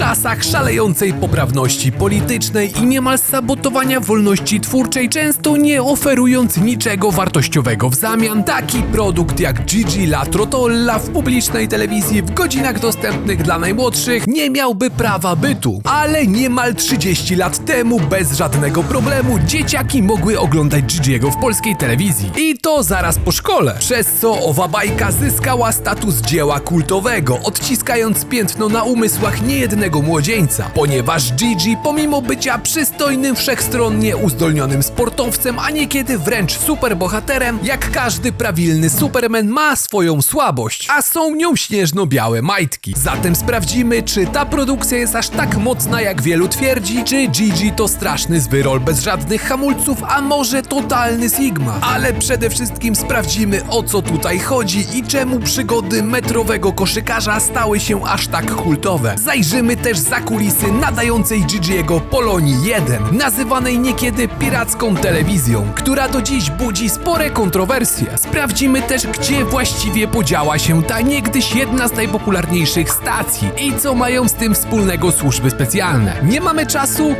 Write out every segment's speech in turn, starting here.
czasach szalejącej poprawności politycznej i niemal sabotowania wolności twórczej, często nie oferując niczego wartościowego w zamian, taki produkt jak Gigi La Trotolla w publicznej telewizji w godzinach dostępnych dla najmłodszych nie miałby prawa bytu. Ale niemal 30 lat temu bez żadnego problemu dzieciaki mogły oglądać Gigiego w polskiej telewizji. I to zaraz po szkole, przez co owa bajka zyskała status dzieła kultowego, odciskając piętno na umysłach niejednego młodzieńca, ponieważ Gigi pomimo bycia przystojnym, wszechstronnie uzdolnionym sportowcem, a niekiedy wręcz superbohaterem, jak każdy prawilny Superman ma swoją słabość, a są nią śnieżno-białe majtki. Zatem sprawdzimy, czy ta produkcja jest aż tak mocna, jak wielu twierdzi, czy Gigi to straszny zwyrol bez żadnych hamulców, a może totalny Sigma. Ale przede wszystkim sprawdzimy, o co tutaj chodzi i czemu przygody metrowego koszykarza stały się aż tak kultowe. Zajrzymy też za kulisy nadającej Gigiego Polonii 1, nazywanej niekiedy piracką telewizją, która do dziś budzi spore kontrowersje. Sprawdzimy też, gdzie właściwie podziała się ta niegdyś jedna z najpopularniejszych stacji i co mają z tym wspólnego służby specjalne. Nie mamy czasu?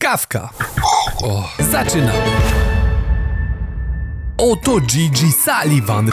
Kawka. O, zaczynamy. Oto Gigi Sullivan,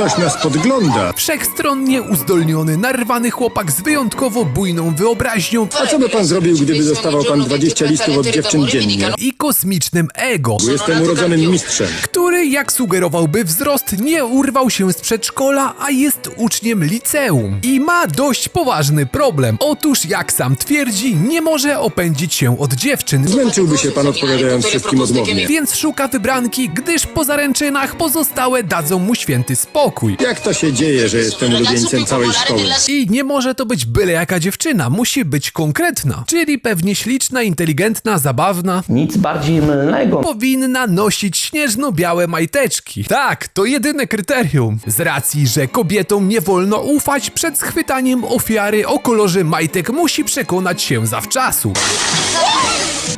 Ktoś nas podgląda. wszechstronnie uzdolniony, narwany chłopak z wyjątkowo bujną wyobraźnią A co by pan zrobił, gdyby dostawał pan 20 listów od dziewczyn dziennie? i kosmicznym ego, Jestem urodzonym mistrzem. który, jak sugerowałby wzrost, nie urwał się z przedszkola, a jest uczniem liceum. I ma dość poważny problem. Otóż, jak sam twierdzi, nie może opędzić się od dziewczyn. Zmęczyłby się pan odpowiadając wszystkim odmownie. Więc szuka wybranki, gdyż po zaręczynach pozostałe dadzą mu święty spokój. Jak to się dzieje, że jestem ulubieńcem całej szkoły? I nie może to być byle jaka dziewczyna, musi być konkretna. Czyli pewnie śliczna, inteligentna, zabawna. Nic bardziej mylnego. Powinna nosić śnieżno-białe majteczki. Tak, to jedyne kryterium. Z racji, że kobietom nie wolno ufać, przed schwytaniem ofiary o kolorze majtek musi przekonać się zawczasu.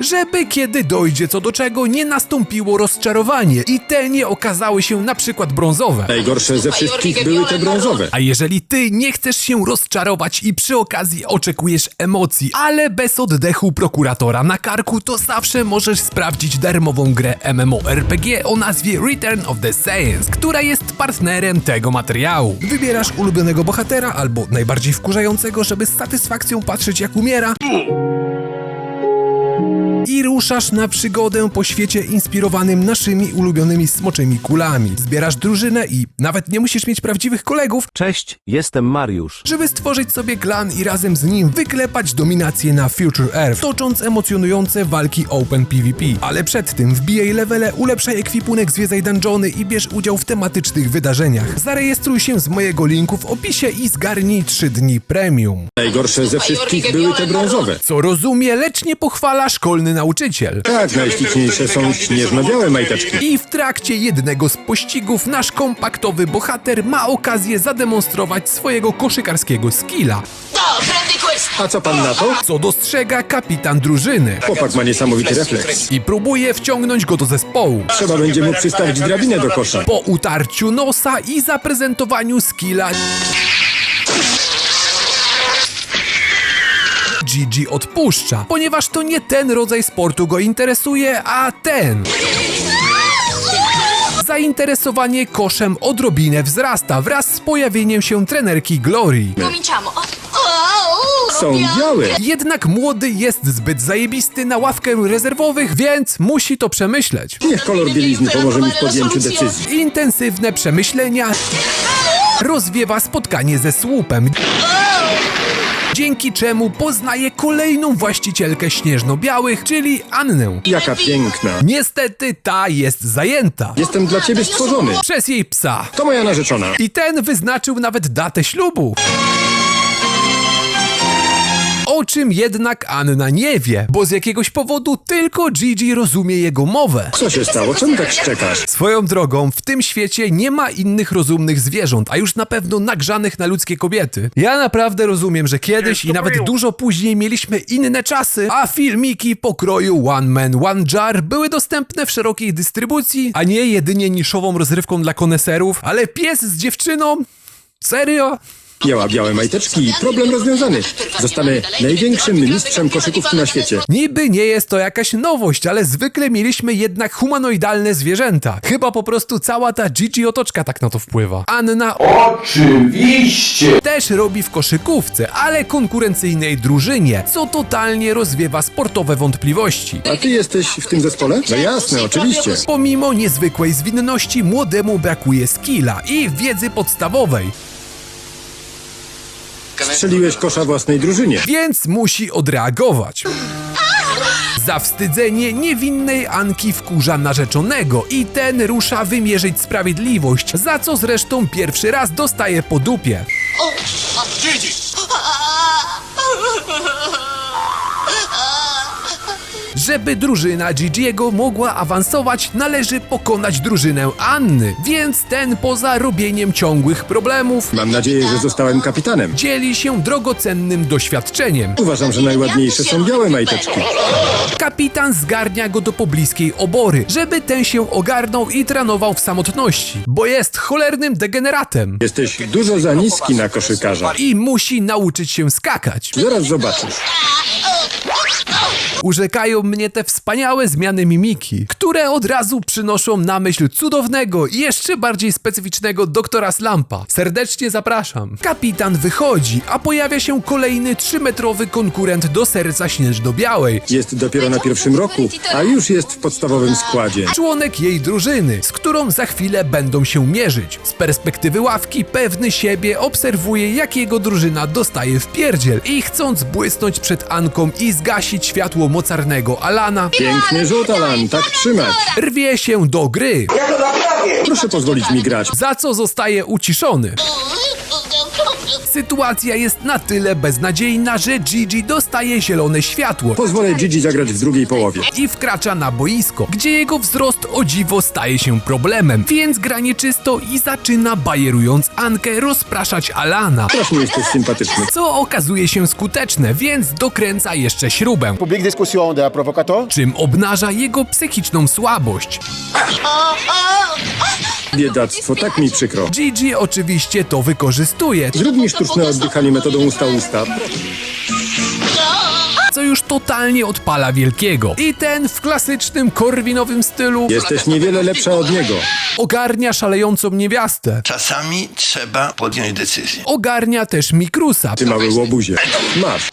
Żeby kiedy dojdzie co do czego, nie nastąpiło rozczarowanie i te nie okazały się na przykład brązowe. Najgorsze ze wszystkich były te brązowe. A jeżeli ty nie chcesz się rozczarować i przy okazji oczekujesz emocji, ale bez oddechu prokuratora na karku, to zawsze możesz sprawdzić darmową grę MMORPG o nazwie Return of the Saiyans, która jest partnerem tego materiału. Wybierasz ulubionego bohatera albo najbardziej wkurzającego, żeby z satysfakcją patrzeć jak umiera. I ruszasz na przygodę po świecie inspirowanym naszymi ulubionymi smoczymi kulami. Zbierasz drużynę i nawet nie musisz mieć prawdziwych kolegów, Cześć, jestem Mariusz. żeby stworzyć sobie klan i razem z nim wyklepać dominację na Future Earth, tocząc emocjonujące walki Open PvP. Ale przed tym wbijaj levele, ulepszaj ekwipunek, zwiedzaj dungeony i bierz udział w tematycznych wydarzeniach. Zarejestruj się z mojego linku w opisie i zgarnij 3 dni premium. Najgorsze ze wszystkich były te brązowe. Co rozumie, lecz nie pochwala szkolny nauczyciel. Tak, najśliczniejsze są śnieżno-białe majteczki. I w trakcie jednego z pościgów nasz kompaktowy bohater ma okazję zademonstrować swojego koszykarskiego skilla, A co pan na to? co dostrzega kapitan drużyny. Chłopak ma niesamowity refleks. i próbuje wciągnąć go do zespołu. Trzeba będzie mu przystawić drabinę do kosza. Po utarciu nosa i zaprezentowaniu skilla Gigi odpuszcza, ponieważ to nie ten rodzaj sportu go interesuje, a ten. Zainteresowanie koszem odrobinę wzrasta wraz z pojawieniem się trenerki Glory. Cominciamo. Są białe. Jednak młody jest zbyt zajebisty na ławkę rezerwowych, więc musi to przemyśleć. Niech kolor bielizny pomoże mi w podjęciu decyzji. Intensywne przemyślenia rozwiewa spotkanie ze słupem. Dzięki czemu poznaje kolejną właścicielkę śnieżno-białych, czyli Annę. Jaka piękna. Niestety ta jest zajęta Jestem dla ciebie stworzony. przez jej psa. To moja narzeczona. I ten wyznaczył nawet datę ślubu. O czym jednak Anna nie wie, bo z jakiegoś powodu tylko Gigi rozumie jego mowę. Co się stało? Czemu tak szczekasz? Swoją drogą, w tym świecie nie ma innych rozumnych zwierząt, a już na pewno nagrzanych na ludzkie kobiety. Ja naprawdę rozumiem, że kiedyś i nawet dużo później mieliśmy inne czasy, a filmiki pokroju One Man, One Jar były dostępne w szerokiej dystrybucji, a nie jedynie niszową rozrywką dla koneserów, ale pies z dziewczyną? Serio? Miała białe majteczki i problem rozwiązany. Zostanę największym mistrzem koszykówki na świecie. Niby nie jest to jakaś nowość, ale zwykle mieliśmy jednak humanoidalne zwierzęta. Chyba po prostu cała ta Gigi otoczka tak na to wpływa. Anna Oczywiście! też robi w koszykówce, ale konkurencyjnej drużynie, co totalnie rozwiewa sportowe wątpliwości. A ty jesteś w tym zespole? No jasne, oczywiście. Pomimo niezwykłej zwinności, młodemu brakuje skilla i wiedzy podstawowej, Strzeliłeś kosza własnej drużynie. więc musi odreagować. Zawstydzenie niewinnej Anki wkurza narzeczonego i ten rusza wymierzyć sprawiedliwość, za co zresztą pierwszy raz dostaje po dupie. Żeby drużyna Gigiego mogła awansować, należy pokonać drużynę Anny, więc ten poza robieniem ciągłych problemów Mam nadzieję, że zostałem kapitanem. dzieli się drogocennym doświadczeniem. Uważam, że najładniejsze są białe majteczki. Kapitan zgarnia go do pobliskiej obory, żeby ten się ogarnął i trenował w samotności, bo jest cholernym degeneratem Jesteś dużo za niski na koszykarza. i musi nauczyć się skakać. Zaraz zobaczysz. Urzekają mnie te wspaniałe zmiany mimiki, które od razu przynoszą na myśl cudownego i jeszcze bardziej specyficznego doktora Slampa. Serdecznie zapraszam. Kapitan wychodzi, a pojawia się kolejny trzymetrowy konkurent do serca śnieżno-białej. Jest dopiero na pierwszym roku, a już jest w podstawowym składzie. Członek jej drużyny, z którą za chwilę będą się mierzyć. Z perspektywy ławki pewny siebie obserwuje, jak jego drużyna dostaje w pierdziel i chcąc błysnąć przed Anką i zgasić światło mocarnego Alana, Piękny rzut, Alan, tak trzymać. rwie się do gry, Proszę pozwolić mi grać. za co zostaje uciszony. Sytuacja jest na tyle beznadziejna, że Gigi dostaje zielone światło Pozwolę Gigi zagrać w drugiej połowie. i wkracza na boisko, gdzie jego wzrost o dziwo staje się problemem, więc gra nieczysto i zaczyna bajerując Ankę rozpraszać Alana, Strasznie jesteś sympatyczny. co okazuje się skuteczne, więc dokręca jeszcze śrubę, Public discussion de provocateur. czym obnaża jego psychiczną słabość. Biedactwo, tak mi przykro. Gigi oczywiście to wykorzystuje, Zrób mi sztuczne oddychanie metodą usta-usta. co już totalnie odpala wielkiego. I ten w klasycznym korwinowym stylu Jesteś niewiele lepsza od niego. ogarnia szalejącą niewiastę. Czasami trzeba podjąć decyzję. Ogarnia też Mikrusa, Ty mały łobuzie. Masz.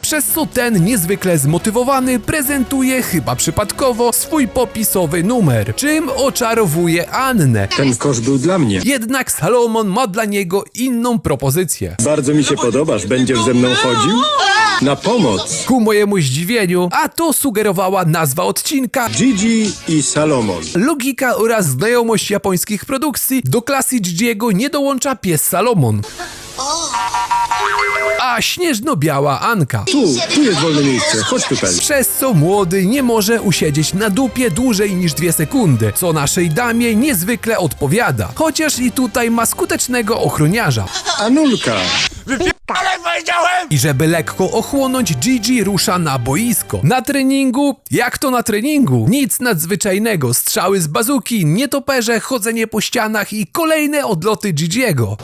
Przez co ten niezwykle zmotywowany prezentuje chyba przypadkowo swój popisowy numer, czym oczarowuje Annę. Ten kosz był dla mnie. Jednak Salomon ma dla niego inną propozycję. Bardzo mi się podobasz. Będziesz ze mną chodził? Na pomoc. Ku mojemu zdziwieniu, a to sugerowała nazwa odcinka, Gigi i Salomon. logika oraz znajomość japońskich produkcji, do klasy Gigiego nie dołącza pies Salomon. A śnieżno-biała Anka. Tu, tu jest wolne miejsce. Chodź tutaj. Przez co młody nie może usiedzieć na dupie dłużej niż dwie sekundy, co naszej damie niezwykle odpowiada. Chociaż i tutaj ma skutecznego ochroniarza. Anulka. I żeby lekko ochłonąć, Gigi rusza na boisko. Na treningu? Jak to na treningu? Nic nadzwyczajnego. Strzały z bazuki, nietoperze, chodzenie po ścianach i kolejne odloty Gigiego.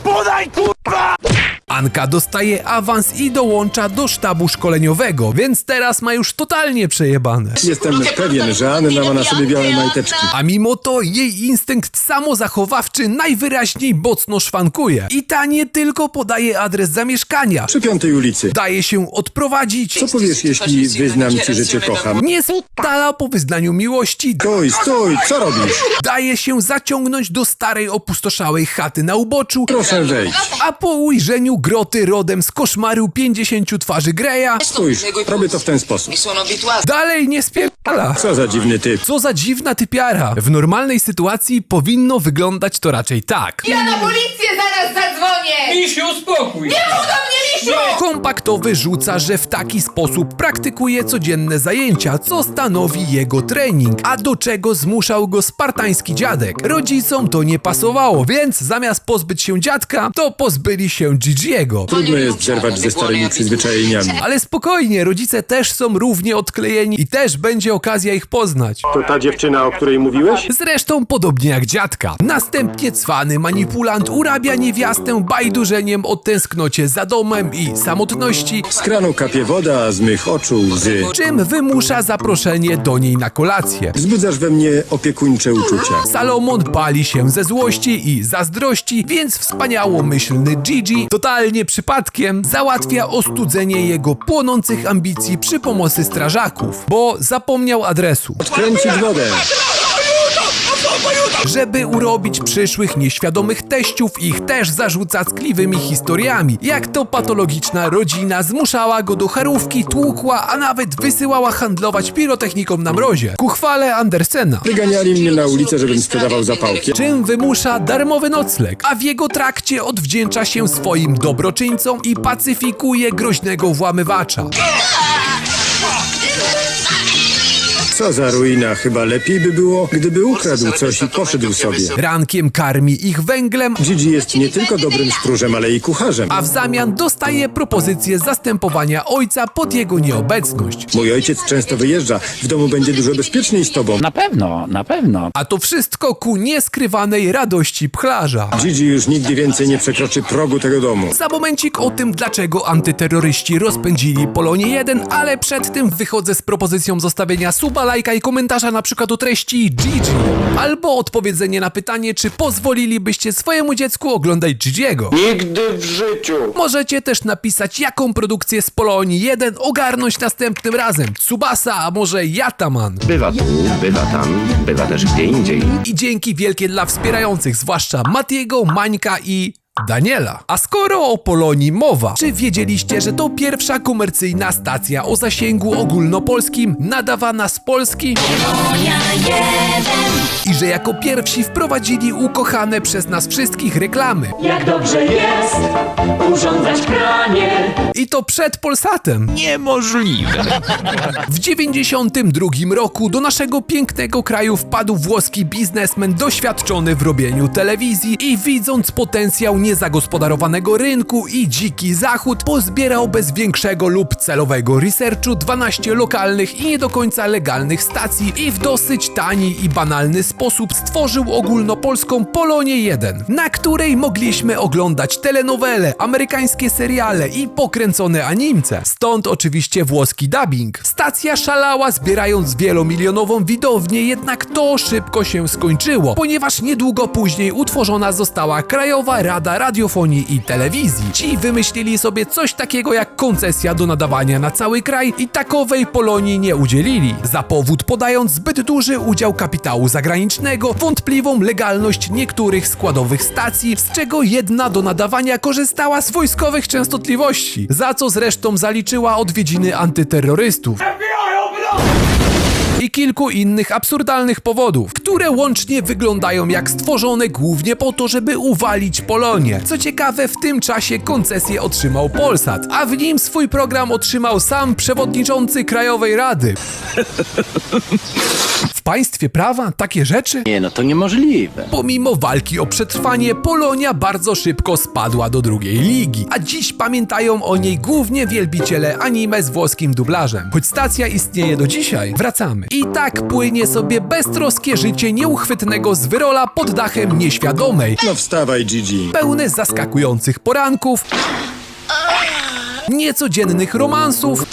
Anka dostaje awans i dołącza do sztabu szkoleniowego, więc teraz ma już totalnie przejebane. Jestem pewien, że Anna ma na sobie białe majteczki. A mimo to jej instynkt samozachowawczy najwyraźniej mocno szwankuje. I ta nie tylko podaje adres zamieszkania, Przy piątej ulicy. daje się odprowadzić, Co powiesz, jeśli wyznam ci, że cię kocham? nie stala po wyznaniu miłości, Stój, stój, co robisz? daje się zaciągnąć do starej opustoszałej chaty na uboczu, Proszę wejść. a po ujrzeniu groty rodem z koszmaru 50 twarzy Greya, Spójrz, robię to w ten sposób. Dalej nie spierdala. Co za dziwny typ. Co za dziwna typiara. W normalnej sytuacji powinno wyglądać to raczej tak. Ja na policję zaraz zadzwonię! I się uspokój! Nie mów do mnie! Kompaktowy rzuca, że w taki sposób praktykuje codzienne zajęcia, co stanowi jego trening, a do czego zmuszał go spartański dziadek. Rodzicom to nie pasowało, więc zamiast pozbyć się dziadka, to pozbyli się Gigiego. Trudno jest zerwać ze starymi przyzwyczajeniami. Ale spokojnie, rodzice też są równie odklejeni i też będzie okazja ich poznać. To ta dziewczyna, o której mówiłeś? Zresztą podobnie jak dziadka. Następnie cwany manipulant urabia niewiastę bajdurzeniem o tęsknocie za domem i samotności, Z kranu kapie woda, a z mych oczu łzy. czym wymusza zaproszenie do niej na kolację. Wzbudzasz we mnie opiekuńcze uczucia. Salomon pali się ze złości i zazdrości, więc wspaniałomyślny Gigi totalnie przypadkiem załatwia ostudzenie jego płonących ambicji przy pomocy strażaków, bo zapomniał adresu. Kręcić wodę. Żeby urobić przyszłych nieświadomych teściów, ich też zarzuca ckliwymi historiami. Jak to patologiczna rodzina zmuszała go do charówki, tłukła, a nawet wysyłała handlować pirotechniką na mrozie. Ku chwale Andersena. Wyganiali mnie na ulicę, żebym sprzedawał zapałki. Czym wymusza darmowy nocleg, a w jego trakcie odwdzięcza się swoim dobroczyńcom i pacyfikuje groźnego włamywacza. Co za ruina, chyba lepiej by było, gdyby ukradł coś i poszedł sobie. Rankiem karmi ich węglem, Gigi jest nie tylko dobrym stróżem, ale i kucharzem. a w zamian dostaje propozycję zastępowania ojca pod jego nieobecność. Mój ojciec często wyjeżdża. W domu będzie dużo bezpieczniej z tobą. Na pewno, na pewno. A to wszystko ku nieskrywanej radości pchlarza. Gigi już nigdy więcej nie przekroczy progu tego domu. Za momencik o tym, dlaczego antyterroryści rozpędzili Polonię 1, ale przed tym wychodzę z propozycją zostawienia suba, lajka i komentarza na przykład o treści Gigi. Albo odpowiedzenie na pytanie, czy pozwolilibyście swojemu dziecku oglądać Gigiego. Nigdy w życiu. Możecie też napisać, jaką produkcję z Polonii 1 ogarnąć następnym razem. Tsubasa, a może Yataman. Bywa tu, bywa tam, bywa też gdzie indziej. I dzięki wielkie dla wspierających, zwłaszcza Matiego, Mańka i Daniela. A skoro o Polonii mowa, czy wiedzieliście, że to pierwsza komercyjna stacja o zasięgu ogólnopolskim nadawana z Polski? I że jako pierwsi wprowadzili ukochane przez nas wszystkich reklamy. Jak dobrze jest urządzać pranie. I to przed Polsatem. Niemożliwe. W 92 roku do naszego pięknego kraju wpadł włoski biznesmen doświadczony w robieniu telewizji i widząc potencjał niezagospodarowanego rynku i dziki zachód, pozbierał bez większego lub celowego researchu 12 lokalnych i nie do końca legalnych stacji i w dosyć tani i banalny sposób stworzył ogólnopolską Polonię 1, na której mogliśmy oglądać telenowele, amerykańskie seriale i pokręcone animce. Stąd oczywiście włoski dubbing. Stacja szalała zbierając wielomilionową widownię, jednak to szybko się skończyło, ponieważ niedługo później utworzona została Krajowa Rada Radiofonii i Telewizji. Ci wymyślili sobie coś takiego jak koncesja do nadawania na cały kraj i takowej Polonii nie udzielili. Za powód podając zbyt duży udział kapitału zagranicznego, wątpliwą legalność niektórych składowych stacji, z czego jedna do nadawania korzystała z wojskowych częstotliwości, za co zresztą zaliczyła odwiedziny antyterrorystów i kilku innych absurdalnych powodów, które łącznie wyglądają jak stworzone głównie po to, żeby uwalić Polonię. Co ciekawe, w tym czasie koncesję otrzymał Polsat, a w nim swój program otrzymał sam przewodniczący Krajowej Rady. W państwie prawa takie rzeczy? Nie, no to niemożliwe. Pomimo walki o przetrwanie, Polonia bardzo szybko spadła do drugiej ligi, a dziś pamiętają o niej głównie wielbiciele anime z włoskim dublażem. Choć stacja istnieje do dzisiaj, wracamy. I tak płynie sobie beztroskie życie nieuchwytnego zwyrola pod dachem nieświadomej, No wstawaj, Gigi. pełne zaskakujących poranków, niecodziennych romansów,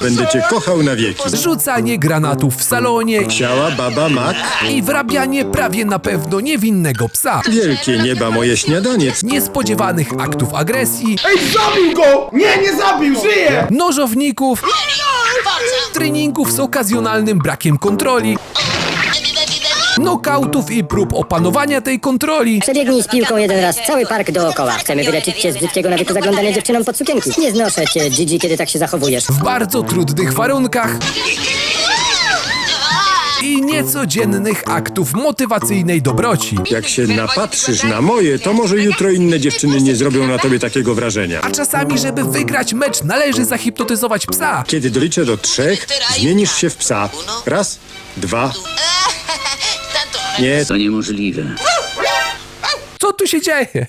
Będę cię kochał na wieki. rzucanie granatów w salonie Ciała, baba, mak. i wrabianie prawie na pewno niewinnego psa. Wielkie nieba, moje śniadanie. Niespodziewanych aktów agresji, Ej, zabił go! Nie, nie zabił, żyje! nożowników, treningów z okazjonalnym brakiem kontroli, nokautów i prób opanowania tej kontroli, Przebiegnij z piłką jeden raz cały park dookoła. Chcemy wyleczyć cię z brzydkiego nawyku zaglądania dziewczynom pod sukienki. Nie znoszę cię, Gigi, kiedy tak się zachowujesz. w bardzo trudnych warunkach, i niecodziennych aktów motywacyjnej dobroci. Jak się napatrzysz na moje, to może jutro inne dziewczyny nie zrobią na tobie takiego wrażenia. A czasami, żeby wygrać mecz, należy zahipnotyzować psa. Kiedy doliczę do trzech, zmienisz się w psa. Raz, dwa. Nie, To niemożliwe. Co tu się dzieje?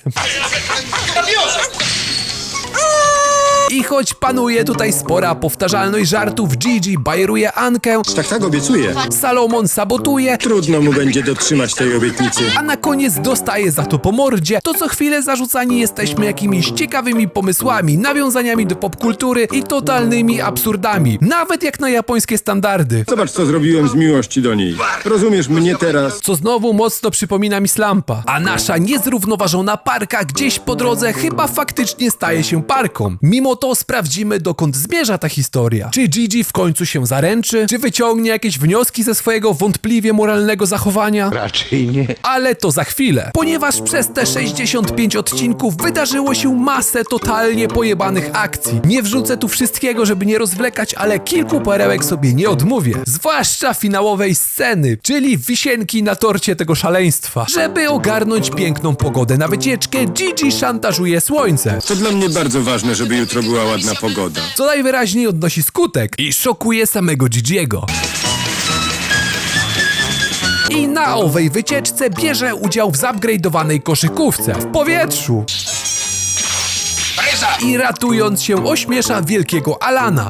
I choć panuje tutaj spora powtarzalność żartów, Gigi bajeruje Ankę, tak tak obiecuję. Salomon sabotuje, Trudno mu będzie dotrzymać tej obietnicy. a na koniec dostaje za to po mordzie, to co chwilę zarzucani jesteśmy jakimiś ciekawymi pomysłami, nawiązaniami do popkultury i totalnymi absurdami, nawet jak na japońskie standardy. Zobacz, co zrobiłem z miłości do niej. Rozumiesz mnie teraz? Co znowu mocno przypomina mi Slampa. A nasza niezrównoważona parka gdzieś po drodze chyba faktycznie staje się parką. Mimo to sprawdzimy dokąd zmierza ta historia. Czy Gigi w końcu się zaręczy? Czy wyciągnie jakieś wnioski ze swojego wątpliwie moralnego zachowania? Raczej nie. Ale to za chwilę, ponieważ przez te 65 odcinków wydarzyło się masę totalnie pojebanych akcji. Nie wrzucę tu wszystkiego, żeby nie rozwlekać, ale kilku perełek sobie nie odmówię. Zwłaszcza finałowej sceny, czyli wisienki na torcie tego szaleństwa. Żeby ogarnąć piękną pogodę na wycieczkę, Gigi szantażuje słońce. To dla mnie bardzo ważne, żeby jutro była ładna pogoda. Co najwyraźniej odnosi skutek i szokuje samego Gigiego. I na owej wycieczce bierze udział w zupgrade'owanej koszykówce w powietrzu. I ratując się ośmiesza wielkiego Alana.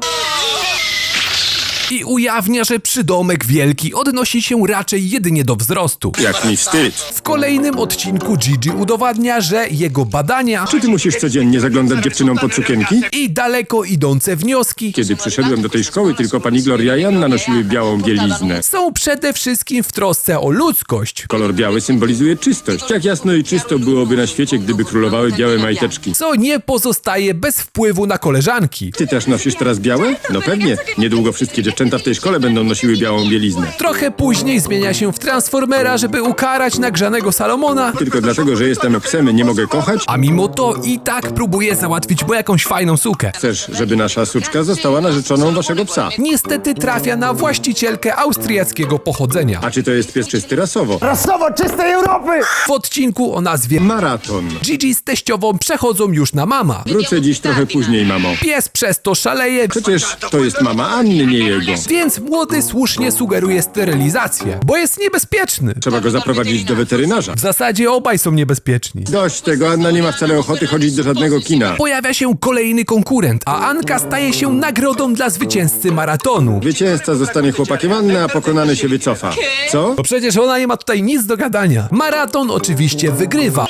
I ujawnia, że przydomek wielki odnosi się raczej jedynie do wzrostu. Jak mi wstyd. W kolejnym odcinku Gigi udowadnia, że jego badania Czy ty musisz codziennie zaglądać dziewczynom pod sukienki? i daleko idące wnioski Kiedy przyszedłem do tej szkoły, tylko pani Gloria i Anna nosiły białą bieliznę. są przede wszystkim w trosce o ludzkość, Kolor biały symbolizuje czystość. Jak jasno i czysto byłoby na świecie, gdyby królowały białe majteczki. co nie pozostaje bez wpływu na koleżanki. Ty też nosisz teraz białe? No pewnie. Niedługo wszystkie dziewczęta w tej szkole będą nosiły białą bieliznę. Trochę później zmienia się w Transformera, żeby ukarać nagrzanego Salomona, Tylko dlatego, że jestem psem, nie mogę kochać? a mimo to i tak próbuje załatwić mu jakąś fajną sukę. Chcesz, żeby nasza suczka została narzeczoną waszego psa. Niestety trafia na właścicielkę austriackiego pochodzenia. A czy to jest pies czysty rasowo? Rasowo czystej Europy! W odcinku o nazwie Maraton. Gigi z teściową przechodzą już na mama. Wrócę dziś trochę później, mamo. Pies przez to szaleje, Przecież to jest mama Anny, nie jego. Więc młody słusznie sugeruje sterylizację, bo jest niebezpieczny. Trzeba go zaprowadzić do weterynarza. W zasadzie obaj są niebezpieczni. Dość tego, Anna nie ma wcale ochoty chodzić do żadnego kina. Pojawia się kolejny konkurent, a Anka staje się nagrodą dla zwycięzcy maratonu. Zwycięzca zostanie chłopakiem Anny, a pokonany się wycofa. Co? Bo przecież ona nie ma tutaj nic do gadania. Maraton oczywiście wygrywa.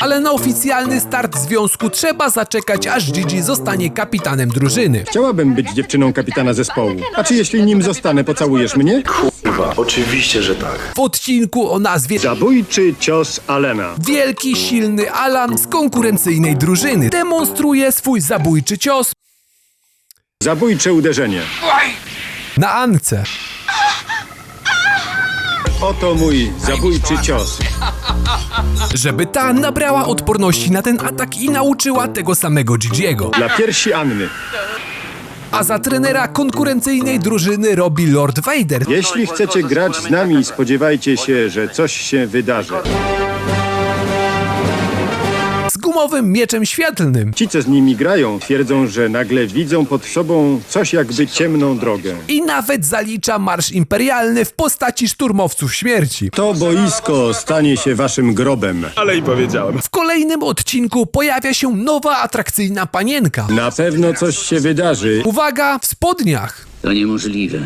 Ale na oficjalny start związku trzeba zaczekać, aż Gigi zostanie kapitanem drużyny. Chciałabym być dziewczyną kapitana zespołu. A czy jeśli nim zostanę, pocałujesz mnie? Oczywiście, że tak. W odcinku o nazwie Zabójczy cios Alena. Wielki, silny Alan z konkurencyjnej drużyny demonstruje swój zabójczy cios Zabójcze uderzenie. na Ance. Oto mój zabójczy cios. Żeby ta nabrała odporności na ten atak i nauczyła tego samego Gigiego. Dla piersi Anny. A za trenera konkurencyjnej drużyny robi Lord Vader. Jeśli chcecie grać z nami, spodziewajcie się, że coś się wydarzy. Gumowym mieczem świetlnym Ci, co z nimi grają, twierdzą, że nagle widzą pod sobą coś jakby ciemną drogę. i nawet zalicza marsz imperialny w postaci szturmowców śmierci. To boisko stanie się waszym grobem. Ale i powiedziałem. W kolejnym odcinku pojawia się nowa atrakcyjna panienka. Na pewno coś się wydarzy. Uwaga, w spodniach. To niemożliwe.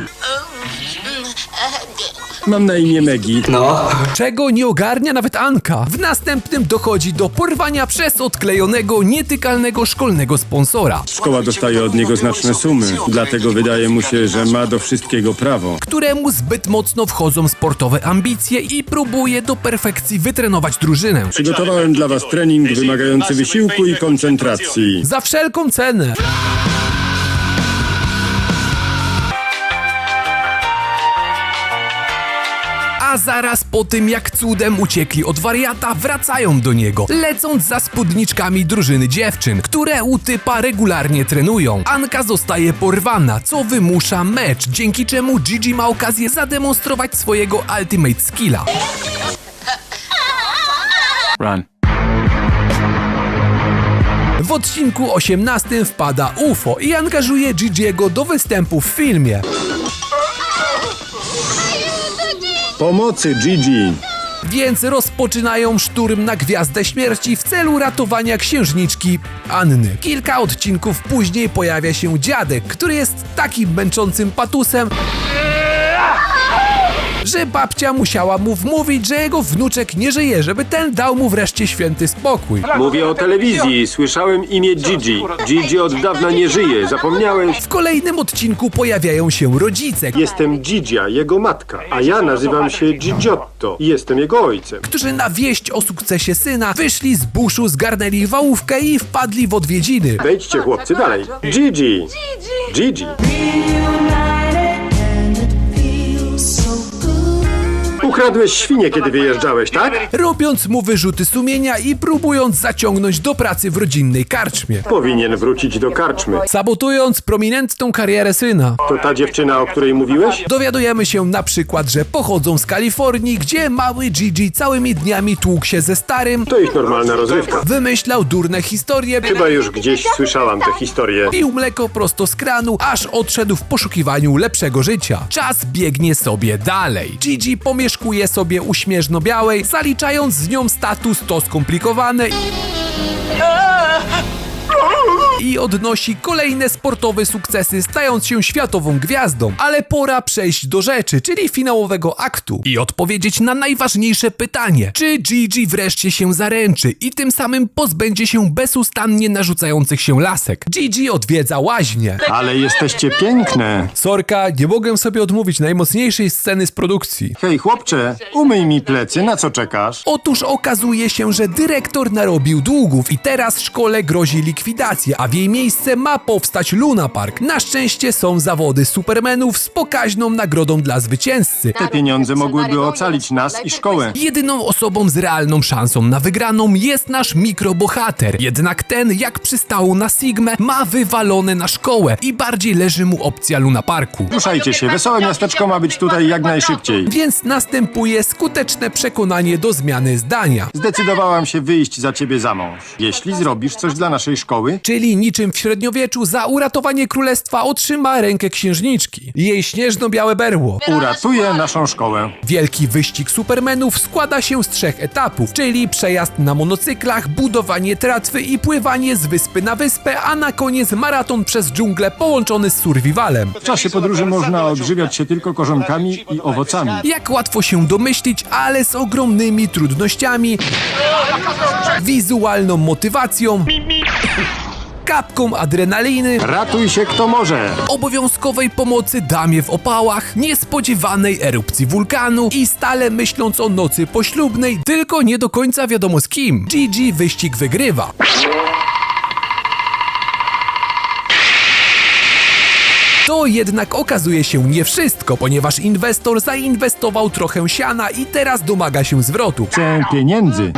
Mam na imię Megi. Czego nie ogarnia nawet Anka. W następnym dochodzi do porwania przez odklejonego, nietykalnego szkolnego sponsora, Szkoła dostaje od niego znaczne sumy, dlatego wydaje mu się, że ma do wszystkiego prawo. któremu zbyt mocno wchodzą sportowe ambicje i próbuje do perfekcji wytrenować drużynę. Przygotowałem dla was trening wymagający wysiłku i koncentracji. Za wszelką cenę. A zaraz po tym, jak cudem uciekli od wariata, wracają do niego, lecąc za spódniczkami drużyny dziewczyn, które u typa regularnie trenują. Anka zostaje porwana, co wymusza mecz, dzięki czemu Gigi ma okazję zademonstrować swojego ultimate skilla. Run. W odcinku 18 wpada UFO i angażuje Gigiego do występu w filmie. Pomocy, Gigi. Więc rozpoczynają szturm na Gwiazdę Śmierci w celu ratowania księżniczki Anny. Kilka odcinków później pojawia się dziadek, który jest takim męczącym patusem, że babcia musiała mu wmówić, że jego wnuczek nie żyje, żeby ten dał mu wreszcie święty spokój. Mówię o telewizji. Słyszałem imię Gigi. Gigi od dawna nie żyje. Zapomniałeś? W kolejnym odcinku pojawiają się rodzice, Jestem Gigia, jego matka. A ja nazywam się Gigiotto i jestem jego ojcem. którzy na wieść o sukcesie syna wyszli z buszu, zgarnęli wałówkę i wpadli w odwiedziny. Wejdźcie, chłopcy, dalej. Gigi. Gigi. Ukradłeś świnie, kiedy wyjeżdżałeś, tak? robiąc mu wyrzuty sumienia i próbując zaciągnąć do pracy w rodzinnej karczmie. Powinien wrócić do karczmy. Sabotując prominentną karierę syna. To ta dziewczyna, o której mówiłeś? Dowiadujemy się na przykład, że pochodzą z Kalifornii, gdzie mały Gigi całymi dniami tłukł się ze starym, To ich normalna rozrywka. wymyślał durne historie, Chyba już gdzieś słyszałam tę historię. pił mleko prosto z kranu, aż odszedł w poszukiwaniu lepszego życia. Czas biegnie sobie dalej. Gigi pomieszkuje sobie u Śnieżno-Białej, zaliczając z nią status to skomplikowane i odnosi kolejne sportowe sukcesy, stając się światową gwiazdą. Ale pora przejść do rzeczy, czyli finałowego aktu i odpowiedzieć na najważniejsze pytanie: czy Gigi wreszcie się zaręczy i tym samym pozbędzie się bezustannie narzucających się lasek? Gigi odwiedza łaźnię. Ale jesteście piękne. Sorka, nie mogę sobie odmówić najmocniejszej sceny z produkcji. Hej, chłopcze, umyj mi plecy, na co czekasz? Otóż okazuje się, że dyrektor narobił długów i teraz szkole grozi likwidacja, a w jej miejsce ma powstać Luna Park. Na szczęście są zawody Supermanów z pokaźną nagrodą dla zwycięzcy. Te pieniądze mogłyby ocalić nas i szkołę. Jedyną osobą z realną szansą na wygraną jest nasz mikrobohater. Jednak ten, jak przystało na Sigmę, ma wywalone na szkołę i bardziej leży mu opcja Luna Parku. Ruszajcie się, wesołe miasteczko ma być tutaj jak najszybciej. Więc następuje skuteczne przekonanie do zmiany zdania. Zdecydowałam się wyjść za ciebie za mąż. Jeśli zrobisz coś dla naszej szkoły, Czyli niczym w średniowieczu za uratowanie królestwa otrzyma rękę księżniczki. Jej śnieżno-białe berło. uratuję naszą szkołę. Wielki wyścig supermenów składa się z trzech etapów, czyli przejazd na monocyklach, budowanie tratwy i pływanie z wyspy na wyspę, a na koniec maraton przez dżunglę połączony z survivalem. W czasie podróży można odżywiać się tylko korzonkami i owocami. Jak łatwo się domyślić, ale z ogromnymi trudnościami, wizualną motywacją, kapką adrenaliny, Ratuj się kto może. obowiązkowej pomocy damie w opałach, niespodziewanej erupcji wulkanu i stale myśląc o nocy poślubnej, tylko nie do końca wiadomo z kim. Gigi wyścig wygrywa. To jednak okazuje się nie wszystko, ponieważ inwestor zainwestował trochę siana i teraz domaga się zwrotu. Chcę pieniędzy.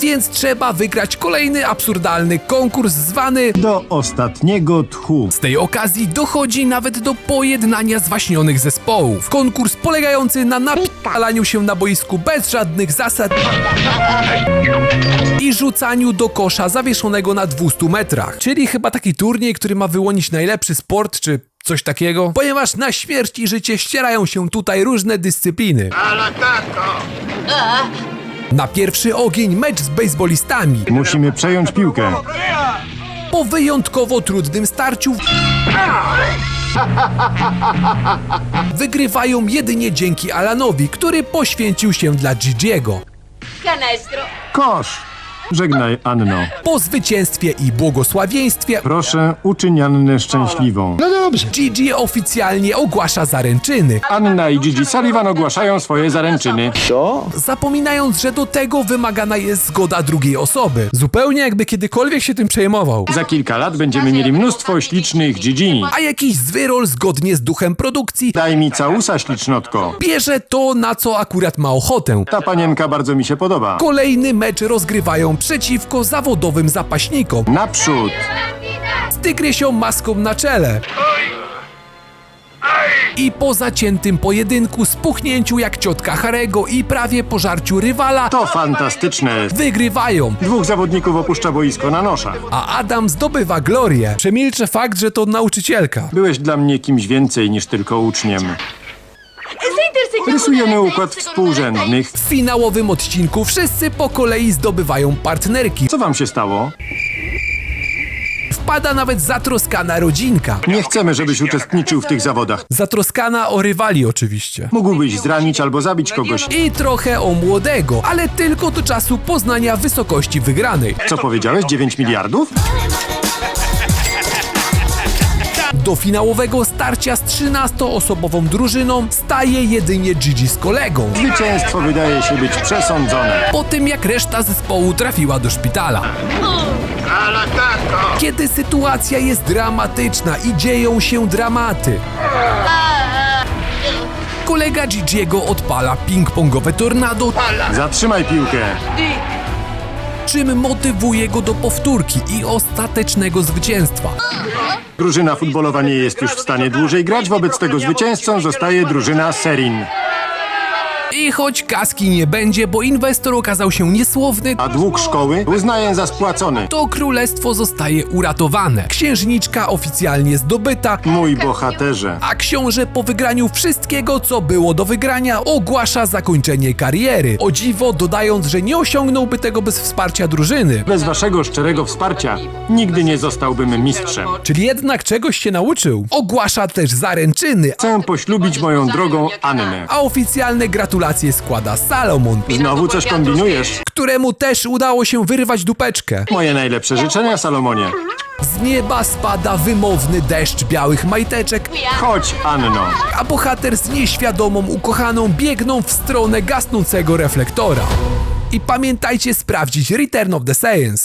Więc trzeba wygrać kolejny absurdalny konkurs zwany Do ostatniego tchu. Z tej okazji dochodzi nawet do pojednania zwaśnionych zespołów. Konkurs polegający na napalaniu się na boisku bez żadnych zasad i rzucaniu do kosza zawieszonego na 200 metrach. Czyli chyba taki turniej, który ma wyłonić najlepszy sport, czy coś takiego. Ponieważ na śmierć i życie ścierają się tutaj różne dyscypliny. Na pierwszy ogień mecz z bejsbolistami. Musimy przejąć piłkę. Po wyjątkowo trudnym starciu wygrywają jedynie dzięki Alanowi, który poświęcił się dla Gigiego. Canestro. Kosz. Żegnaj, Anno. Po zwycięstwie i błogosławieństwie Proszę, uczyń Annę szczęśliwą. No dobrze. Gigi oficjalnie ogłasza zaręczyny, Anna i Gigi Sullivan ogłaszają swoje zaręczyny. zapominając, że do tego wymagana jest zgoda drugiej osoby. Zupełnie jakby kiedykolwiek się tym przejmował. Za kilka lat będziemy mieli mnóstwo ślicznych Gigi. A jakiś zwyrol zgodnie z duchem produkcji Daj mi całusa, ślicznotko. bierze to, na co akurat ma ochotę. Ta panienka bardzo mi się podoba. Kolejny mecz rozgrywają przeciwko zawodowym zapaśnikom Naprzód! z tygrysią maską na czele. I po zaciętym pojedynku, spuchnięciu jak ciotka Harego i prawie pożarciu rywala, To fantastyczne. wygrywają, Dwóch zawodników opuszcza boisko na noszach. a Adam zdobywa glorię. Przemilczę fakt, że to nauczycielka. Byłeś dla mnie kimś więcej niż tylko uczniem. Rysujemy układ współrzędnych. W finałowym odcinku wszyscy po kolei zdobywają partnerki. Co wam się stało? Wpada nawet zatroskana rodzinka. Nie chcemy, żebyś uczestniczył w tych zawodach. Zatroskana o rywali oczywiście. Mógłbyś zranić albo zabić kogoś. I trochę o młodego, ale tylko do czasu poznania wysokości wygranej. Co powiedziałeś? 9 miliardów? Do finałowego starcia z 13-osobową drużyną staje jedynie Gigi z kolegą. Zwycięstwo wydaje się być przesądzone. Po tym jak reszta zespołu trafiła do szpitala. Kiedy sytuacja jest dramatyczna i dzieją się dramaty. Kolega Gigiego odpala ping-pongowe tornado, Zatrzymaj piłkę. Czym motywuje go do powtórki i ostatecznego zwycięstwa. Drużyna futbolowa nie jest już w stanie dłużej grać, wobec tego zwycięzcą zostaje drużyna Serin. I choć kaski nie będzie, bo inwestor okazał się niesłowny, A dług szkoły uznaję za spłacony. to królestwo zostaje uratowane. Księżniczka oficjalnie zdobyta, Mój bohaterze. a książę po wygraniu wszystkiego, co było do wygrania, ogłasza zakończenie kariery. O dziwo dodając, że nie osiągnąłby tego bez wsparcia drużyny. Bez waszego szczerego wsparcia nigdy nie zostałbym mistrzem. Czyli jednak czegoś się nauczył. Ogłasza też zaręczyny, Chcę poślubić moją drogą Annę. a oficjalne gratulacje składa Salomon, Znowu coś kombinujesz? któremu też udało się wyrwać dupeczkę. Moje najlepsze życzenia, Salomonie. Z nieba spada wymowny deszcz białych majteczek, Chodź, Anno. a bohater z nieświadomą ukochaną biegną w stronę gasnącego reflektora. I pamiętajcie sprawdzić Return of the Science.